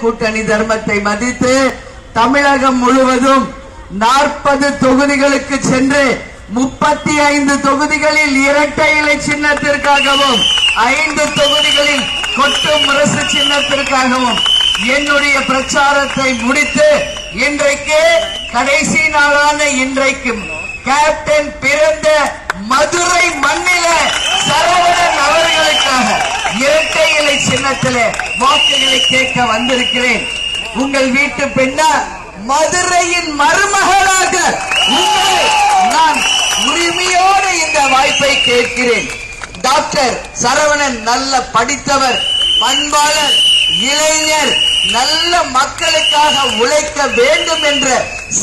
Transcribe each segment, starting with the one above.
கூட்டணி தர்மத்தை மதித்து தமிழகம் முழுவதும் நாற்பது தொகுதிகளுக்கு சென்று முப்பத்தி ஐந்து தொகுதிகளில் இரட்டை இலை சின்னத்திற்காகவும் ஐந்து தொகுதிகளில் கொட்டும் முரசு சின்னத்திற்காகவும் என்னுடைய பிரச்சாரத்தை முடித்து இன்றைக்கு கடைசி நாளான இன்றைக்கு கேப்டன் பிறந்த மது மண்ணில சரவணன் அவர்களுக்காக இரட்டை இலை வாக்குகளை கேட்க வந்திருக்கிறேன். உங்கள் வீட்டு பெண்ணா மதுரையின் மருமகளாக உங்களை நான் உரிமையோடு இந்த வாய்ப்பை கேட்கிறேன். டாக்டர் சரவணன் நல்ல படித்தவர் பண்பாளர் இளைஞர் நல்ல மக்களுக்காக உழைக்க வேண்டும் என்ற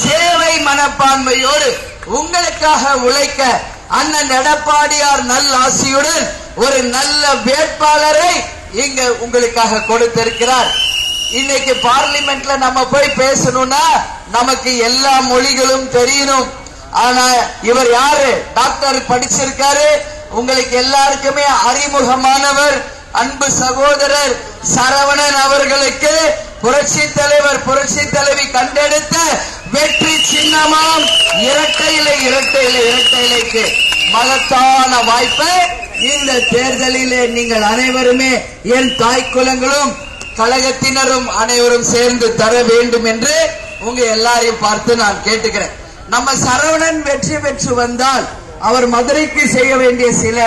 சேவை மனப்பான்மையோடு உங்களுக்காக உழைக்க அண்ணன் எடப்பாடியார் நல்ல ஆசியுடன் ஒரு நல்ல வேட்பாளரை இங்க உங்களுக்காக கொடுத்திருக்கிறார். இன்னைக்கு பார்லிமெண்ட்ல நம்ம போய் பேசணும்னா நமக்கு எல்லா மொழிகளும் தெரியணும் ஆனா இவர் யாரு? டாக்டர் படிச்சிருக்காரு. உங்களுக்கு எல்லாருக்குமே அறிமுகமானவர் அன்பு சகோதரர் சரவணன் அவர்களுக்கு புரட்சி தலைவர் புரட்சி தலைவி கண்டெடுத்த வெற்றி சின்னமாம். இரட்டையிலை இரட்டையிலை இரட்டையிலைக்கு மகத்தான வாய்ப்பை இந்த தேர்தலிலே நீங்கள் அனைவருமே என் தாய் குலங்களும் கழகத்தினரும் அனைவரும் சேர்ந்து தர வேண்டும் என்று உங்க எல்லாரையும் பார்த்து நான் கேட்டுக்கிறேன். நம்ம சரவணன் வெற்றி பெற்று வந்தால் அவர் மதுரைக்கு செய்ய வேண்டிய சில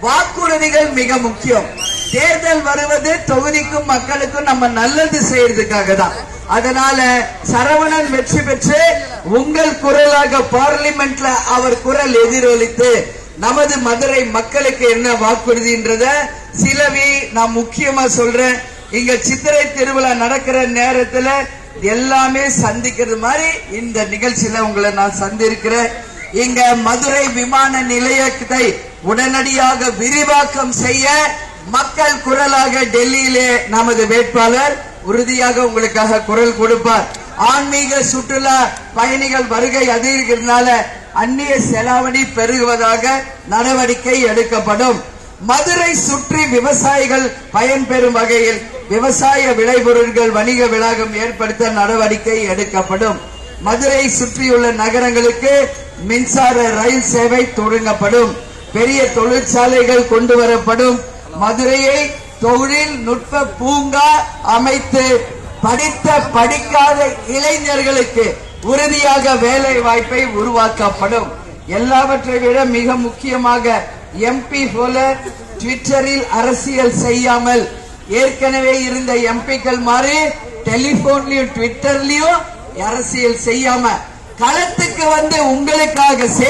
வாக்குறுதிகள் மிக முக்கியம். தேர்தல் வருவது தொகுதிக்கும் மக்களுக்கும் நம்ம நல்லது செய்யறதுக்காக தான். அதனால சரவணன் வெற்றி பெற்று உங்கள் குரலாக பார்லிமெண்ட்ல அவர் குரல் எதிரொலித்து நமது மதுரை மக்களுக்கு என்ன வாக்குறுதின்றத சிலவி நான் முக்கியமா சொல்றேன். இங்க சித்திரை திருவிழா நடக்கிற நேரத்துல எல்லாமே சந்திக்கிறது மாதிரி இந்த நிகழ்ச்சியில உங்களை நான் சந்திருக்கிறேன். இங்க மதுரை விமான நிலையத்தை உடனடியாக விரிவாக்கம் செய்ய மக்கள் குரலாக டெல்லியிலே நமது வேட்பாளர் உறுதியாக உங்களுக்காக குரல் கொடுப்பார். ஆன்மீக சுற்றுலா பயணிகள் வருகை அதிகரிக்கிறதுனால அந்நிய செலாவணி பெருகுவதாக நடவடிக்கை எடுக்கப்படும். மதுரை சுற்றி விவசாயிகள் பயன்பெறும் வகையில் விவசாய விளைபொருட்கள் வணிக விளாகம் ஏற்படுத்த நடவடிக்கை எடுக்கப்படும். மதுரை சுற்றியுள்ள நகரங்களுக்கு மின்சார ரயில் சேவை தொடங்கப்படும். பெரிய தொழிற்சாலைகள் கொண்டு வரப்படும் மதுரையை தொழில்நுட்ப பூங்கா அமைத்து படித்த படிக்காத இளைஞர்களுக்கு உறுதியாக வேலை வாய்ப்பை உருவாக்கப்படும். எல்லாவற்றை விட மிக முக்கியமாக எம்பி போல ட்விட்டரில் அரசியல் செய்யாமல் ஏற்கனவே இருந்த எம்பிக்கள் மாதிரி டெலிபோன்லயும் ட்விட்டர்லயும் அரசியல் செய்யாம களத்துக்கு வந்து உங்களுக்காக